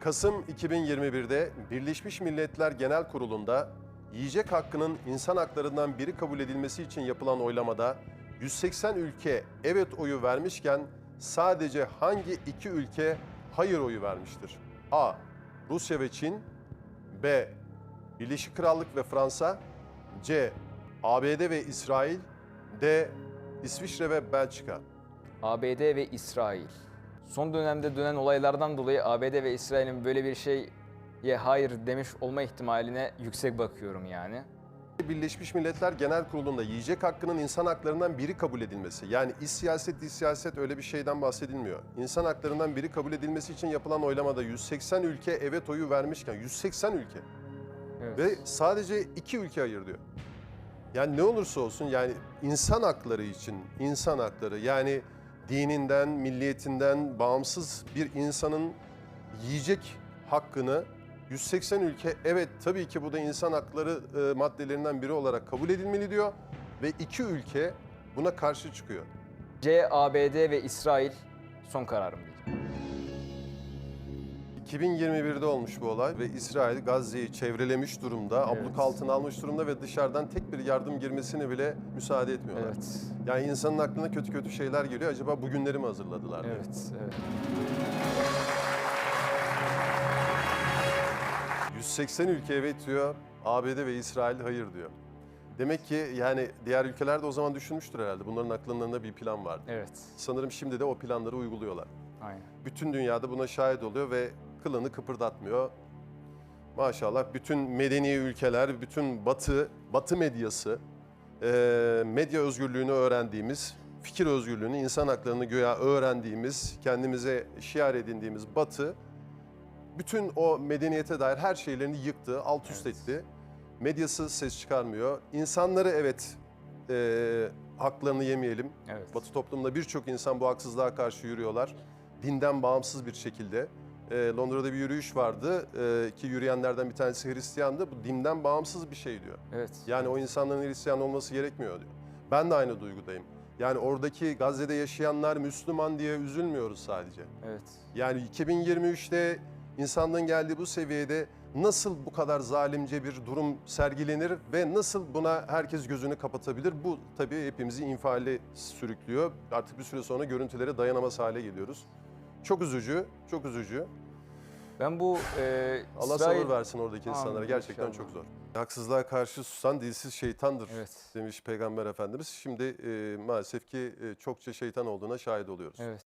Kasım 2021'de Birleşmiş Milletler Genel Kurulu'nda yiyecek hakkının insan haklarından biri kabul edilmesi için yapılan oylamada 180 ülke evet oyu vermişken sadece hangi iki ülke hayır oyu vermiştir? A. Rusya ve Çin B. Birleşik Krallık ve Fransa C. ABD ve İsrail D. İsviçre ve Belçika ABD ve İsrail. Son dönemde dönen olaylardan dolayı ABD ve İsrail'in böyle bir şeye hayır demiş olma ihtimaline yüksek bakıyorum yani. Birleşmiş Milletler Genel Kurulu'nda yiyecek hakkının insan haklarından biri kabul edilmesi. Yani iç siyaset, dış siyaset öyle bir şeyden bahsedilmiyor. İnsan haklarından biri kabul edilmesi için yapılan oylamada 180 ülke evet oyu vermişken 180 ülke Evet. ve sadece iki ülke hayır diyor. Yani ne olursa olsun yani insan hakları için insan hakları yani dininden, milliyetinden bağımsız bir insanın yiyecek hakkını 180 ülke evet tabii ki bu da insan hakları e, maddelerinden biri olarak kabul edilmeli diyor ve iki ülke buna karşı çıkıyor. C, ABD ve İsrail son kararım diyeceğim. 2021'de olmuş bu olay ve İsrail Gazze'yi çevrelemiş durumda, abluk Evet. altına almış durumda ve dışarıdan tek bir yardım girmesine bile müsaade etmiyorlar. Evet. Yani insanın aklına kötü kötü şeyler geliyor. Acaba bugünleri mi hazırladılar? diye. Evet, evet. 180 ülke evet diyor, ABD ve İsrail hayır diyor. Demek ki yani diğer ülkeler de o zaman düşünmüştür herhalde. Bunların akllarında bir plan vardı. Evet. Sanırım şimdi de o planları uyguluyorlar. Aynen. Bütün dünyada buna şahit oluyor ve kılını kıpırdatmıyor. Maşallah bütün medeni ülkeler, bütün batı, batı medyası, eee, medya özgürlüğünü öğrendiğimiz, fikir özgürlüğünü, insan haklarını göya öğrendiğimiz, kendimize şiar edindiğimiz batı, bütün o medeniyete dair her şeylerini yıktı, alt üst Evet. etti. Medyası ses çıkarmıyor. İnsanları evet eee, haklarını yemeyelim. Evet. Batı toplumunda birçok insan bu haksızlığa karşı yürüyorlar. Dinden bağımsız bir şekilde. Ee, Londra'da bir yürüyüş vardı ee, ki yürüyenlerden bir tanesi Hristiyandı. Bu dinden bağımsız bir şey diyor. Evet. Yani o insanların Hristiyan olması gerekmiyor diyor. Ben de aynı duygudayım. Yani oradaki Gazze'de yaşayanlar Müslüman diye üzülmüyoruz sadece. Evet. Yani 2023'te insanlığın geldiği bu seviyede nasıl bu kadar zalimce bir durum sergilenir ve nasıl buna herkes gözünü kapatabilir? Bu tabii hepimizi infiale sürüklüyor. Artık bir süre sonra görüntülere dayanamaz hale geliyoruz. Çok üzücü, çok üzücü. Ben bu e, Allah İsrail... sabır versin oradaki insanlara. Amin, Gerçekten inşallah. çok zor. Haksızlığa karşı susan dilsiz şeytandır Evet. demiş Peygamber Efendimiz. Şimdi e, maalesef ki e, çokça şeytan olduğuna şahit oluyoruz. Evet.